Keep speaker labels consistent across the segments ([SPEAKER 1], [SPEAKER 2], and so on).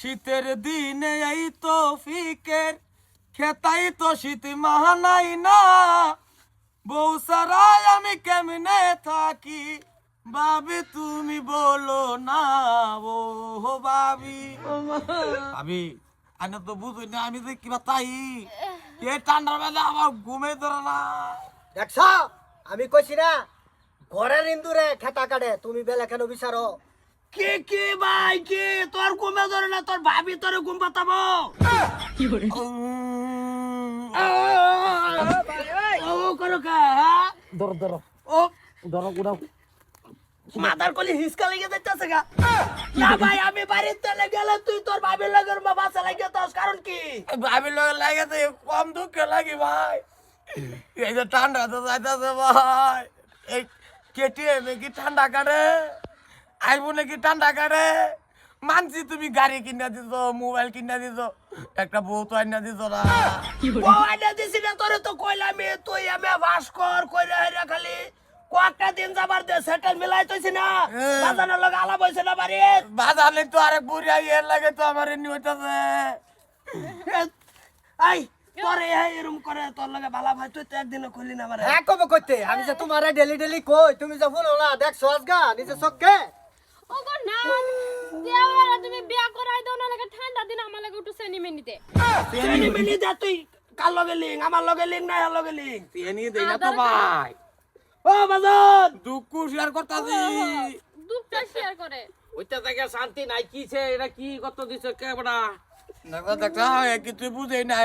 [SPEAKER 1] শীতের দিনে এই তো ফিকের খেতাই তো শীত মাহানাই না। বউ সারাই আমি কেমনে থাকি বাবি তুমি বলো না। ও হো বাবি ভাবি, আমি তো বুঝি না, আমি যে কিবা তাই। এ ঠান্ডার বেলা আমার ঘুমে ধরে না।
[SPEAKER 2] দেখছ, আমি কইছি না, ঘরের ইন্দুরে খেতা কাটে, তুমি বেলা কেন বিচারো?
[SPEAKER 1] কে কে ভাই কে? তোর ঘুমে ধরে না তোর ভাবি তোর ঘুম পাতাবো। ও করো কা?
[SPEAKER 2] ধরো ধরো।
[SPEAKER 1] ও।
[SPEAKER 2] ধরো গুড়াও
[SPEAKER 1] মাথার কলি হিসকা লেগে যাচ্ছে গা। না ভাই আমি বাড়িতে গেলে তুই তোর ভাবির লগের মা বাসা লাগে তোর কারণ কি? ভাবির লগে লাগে তো কম দুঃখ লাগে ভাই। এই যে ঠান্ডা তো যাইতেছে ভাই। এই কেটিএম কি ঠান্ডা কাটে? আইবো নাকি ঠান্ডা কাটে মানছি তুমি গাড়ি কিনা দিছ মোবাইল কিনা দিছ একটা বউ তো আইনা দিছ না। বউ আইনা দিছি না তোরে তো কইলাম এ তুই আমি বাস কর কইরা হেরা খালি কয়েকটা দিন যাবার দে সেটেল মিলাই তৈছি না। বাজানোর লগে আলাপ হইছে না বাড়ি? বাজালে তো আরেক বুড়িয়া ইয়ের লাগে তো আমার এমনি হইতাছে। আই তোরে এরম করে তোর লগে ভালা ভাই তুই তো একদিনও করলি না আমারে।
[SPEAKER 2] হ্যাঁ কবে করতে আমি যে তোমারে ডেলি ডেলি কই তুমি যে শুনো না দেখছ আজগা নিজে চোখকে?
[SPEAKER 3] ওগো না দেওয়ারা তুমি বিয়া করাই দাও না লাগে ঠান্ডা দিন আমার লাগে একটু সেনি মেনিতে
[SPEAKER 1] সেনি মিলি দে তুই কার লগে লিং আমার লগে লিং না লগে লিং সেনি দেই না তো ভাই। ও বাজান! দুঃখ শেয়ার করতাছি।
[SPEAKER 3] দুধটা শেয়ার করে।
[SPEAKER 4] ওইটা থেকে শান্তি নাই কিছে এটা কি কত দিছে কে বড়া?
[SPEAKER 1] দেখা হয় কি তুই না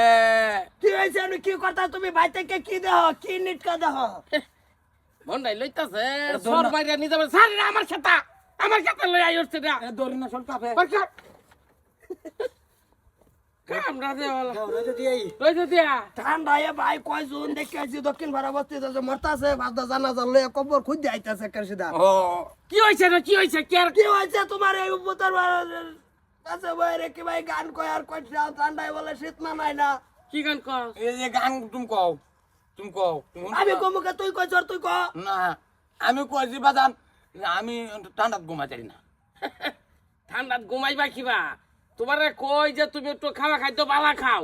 [SPEAKER 1] কি হয়েছে আমি কি করতা তুমি ভাই থেকে কি দেহ? কি নিটকা দেহ?
[SPEAKER 4] মন নাই লইতাছে সর বাইরে নিয়ে যাবে। স্যার আমার খেতা আমার খেতা লই আই হচ্ছে না
[SPEAKER 1] দৌড়ি না সরকা ফে
[SPEAKER 4] বরকার কামড়া দে বলা
[SPEAKER 2] যদি এই
[SPEAKER 4] লইতে দিয়া
[SPEAKER 1] ঠান্ডা এ ভাই কয় জুন দেখে আছি দক্ষিণ ভারত অবস্থিত আছে মরতাছে বাদা জানা জানলে কবর খুঁজ যাইতাছে কেরসিদা
[SPEAKER 4] ও। কি হইছে রে কি হইছে? কে আর
[SPEAKER 1] কি হয়েছে তোমার এই উপতর কাছে বাইরে কি ভাই গান কয় আর কয় ঠান্ডায় বলে শীত না নাই না।
[SPEAKER 4] কি গান কর
[SPEAKER 1] এই যে গান তুমি কও তুমি কও আমি কমুকে তুই কইছ আর তুই ক। না আমি কইছি বাদান আমি ঠান্ডাত ঘুমা চাই না।
[SPEAKER 4] ঠান্ডাত ঘুমাইবা কিবা? তোমারে কই যে তুমি একটু খাওয়া খাদ্য বালা খাও।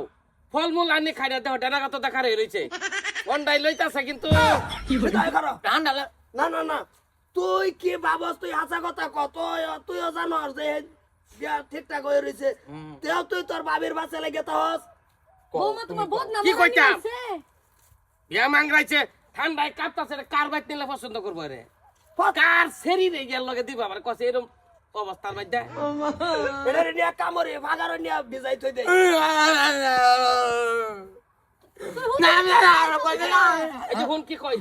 [SPEAKER 4] ফল মূল আনি খাই না দেহ ডেনা কত দেখা রয়েছে। মন্ডাই লইতাছে কিন্তু।
[SPEAKER 1] ঠান্ডা না না না। তুই কি ভাবস তুই হাসা কথা ক তুই তুইও জানস যে বিয়া ঠিকঠাক হয়ে রয়েছে। তেও তুই তোর বাবির বাসে লেগে তাহস
[SPEAKER 3] বৌমা তোমার বদনা
[SPEAKER 4] কি। কইতাম? বিয়া মাংরাইছে ঠান্ডায় কাঁপতাছে কার বাইত নিলে পছন্দ করব রে? কার সেরি রে গেল লগে দিবা আমার কছে এরকম অবস্থার মধ্যে।
[SPEAKER 1] এটা নিয়ে কামড়ে ভাগারে নিয়ে ভিজাই থই দে।
[SPEAKER 4] এই যে হুন কি কই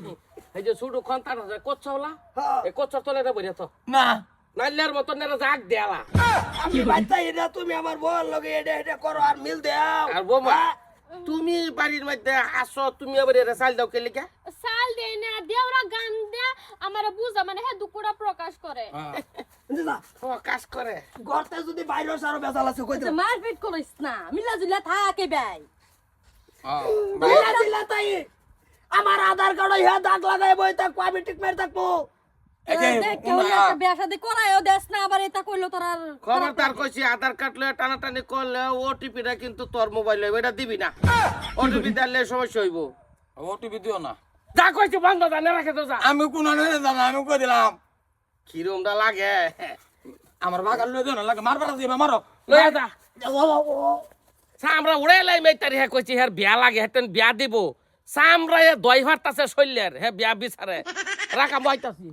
[SPEAKER 4] এই যে সুডু খন্তান আছে কোচ্ছওলা এই কোচ্ছর তলে রে বইরে তো
[SPEAKER 1] না।
[SPEAKER 4] নাইলার মতন নেরা জাগ দেলা
[SPEAKER 1] আমি বাইতা এটা তুমি আমার বউর লগে এটা এটা করো আর মিল দেও।
[SPEAKER 4] আর বৌমা তুমি বাড়ির মধ্যে আসো তুমি আবার এরা চাল দাও কে লিখা?
[SPEAKER 3] সাল দেই না দেওরা আমার বুঝা মানে হে দুকুড়া প্রকাশ করে।
[SPEAKER 4] কাজ করে।
[SPEAKER 1] গর্তে যদি ভাইরাস আরও বেজাল আছে কই দে
[SPEAKER 5] মারপিট করিস না। মিলা জুলা থাকে ভাই।
[SPEAKER 1] ভাইরা দিলা তাই। আমার আধার কার্ড হে দাগ লাগাই বই তাক আমি টিক মেরে থাকব?
[SPEAKER 5] কেউ একটা বিয়া শাদি করায়ও দেশ না আবার এটা কইলো তোর আর
[SPEAKER 4] খবরদার কইছি আধার কার্ড লয়ে টানাটানি করলে ওটিপিটা কিন্তু তোর মোবাইলে এটা দিবি না। ওটিপি দিলে সমস্যা হইব।
[SPEAKER 1] ওটিপি দিও না।
[SPEAKER 4] যা কইছি বন্ধ জানে রাখে তো যা।
[SPEAKER 1] আমি কোন জানা আমি কই দিলাম?
[SPEAKER 4] কিরমটা লাগে?
[SPEAKER 1] আমার বাগান লই দিও না লাগে মারবার দিবা মারো।
[SPEAKER 4] লয়ে যা। সামরা উড়ে লাই মেই তারি হ্যাঁ কইছি হ্যাঁ বিয়া লাগে হেতেন বিয়া দিব। সামরা এ দই ভাত আছে শৈলের হ্যাঁ বিয়া বিচারে। রাখা বইতাছি